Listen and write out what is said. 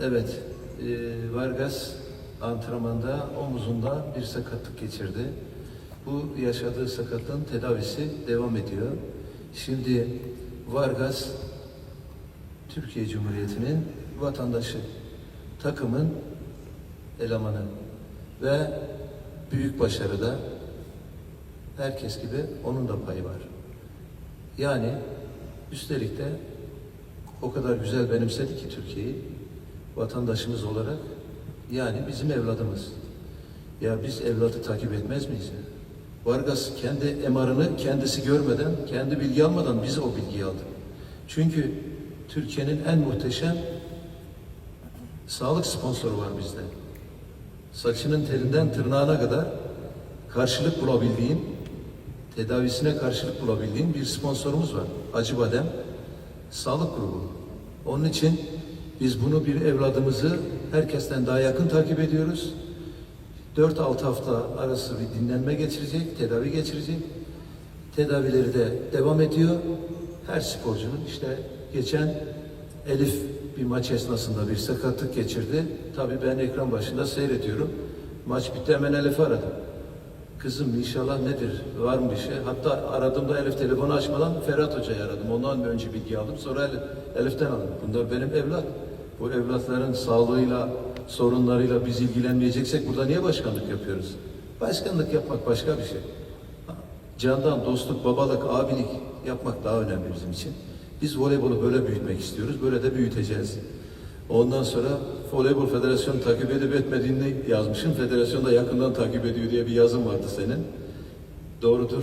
Evet, e, Vargas antrenmanda omuzunda bir sakatlık geçirdi. Bu yaşadığı sakatlığın tedavisi devam ediyor. Şimdi Vargas Türkiye Cumhuriyeti'nin vatandaşı, takımın elemanı ve büyük başarıda herkes gibi onun da payı var. Yani üstelik de o kadar güzel benimsedi ki Türkiye'yi vatandaşımız olarak yani bizim evladımız. Ya biz evladı takip etmez miyiz? Vargas kendi MR'ını kendisi görmeden, kendi bilgi almadan biz o bilgiyi aldık. Çünkü Türkiye'nin en muhteşem sağlık sponsoru var bizde. Saçının telinden tırnağına kadar karşılık bulabildiğin, tedavisine karşılık bulabildiğin bir sponsorumuz var. Acıbadem Sağlık Grubu. Onun için biz bunu bir evladımızı herkesten daha yakın takip ediyoruz. 4-6 hafta arası bir dinlenme geçirecek, tedavi geçirecek. Tedavileri de devam ediyor. Her sporcunun işte geçen Elif bir maç esnasında bir sakatlık geçirdi. Tabii ben ekran başında seyrediyorum. Maç bitti hemen Elif'i aradım. Kızım inşallah nedir? Var mı bir şey? Hatta aradığımda Elif telefonu açmadan Ferhat Hoca'yı aradım. Ondan önce bilgi aldım. Sonra Elif, Elif'ten aldım. Bunlar benim evlat. Bu evlatların sağlığıyla, sorunlarıyla biz ilgilenmeyeceksek burada niye başkanlık yapıyoruz? Başkanlık yapmak başka bir şey. Candan, dostluk, babalık, abilik yapmak daha önemli bizim için. Biz voleybolu böyle büyütmek istiyoruz. Böyle de büyüteceğiz. Ondan sonra Voleybol Federasyonu takip edip etmediğini yazmışım. Federasyon da yakından takip ediyor diye bir yazım vardı senin. Doğrudur.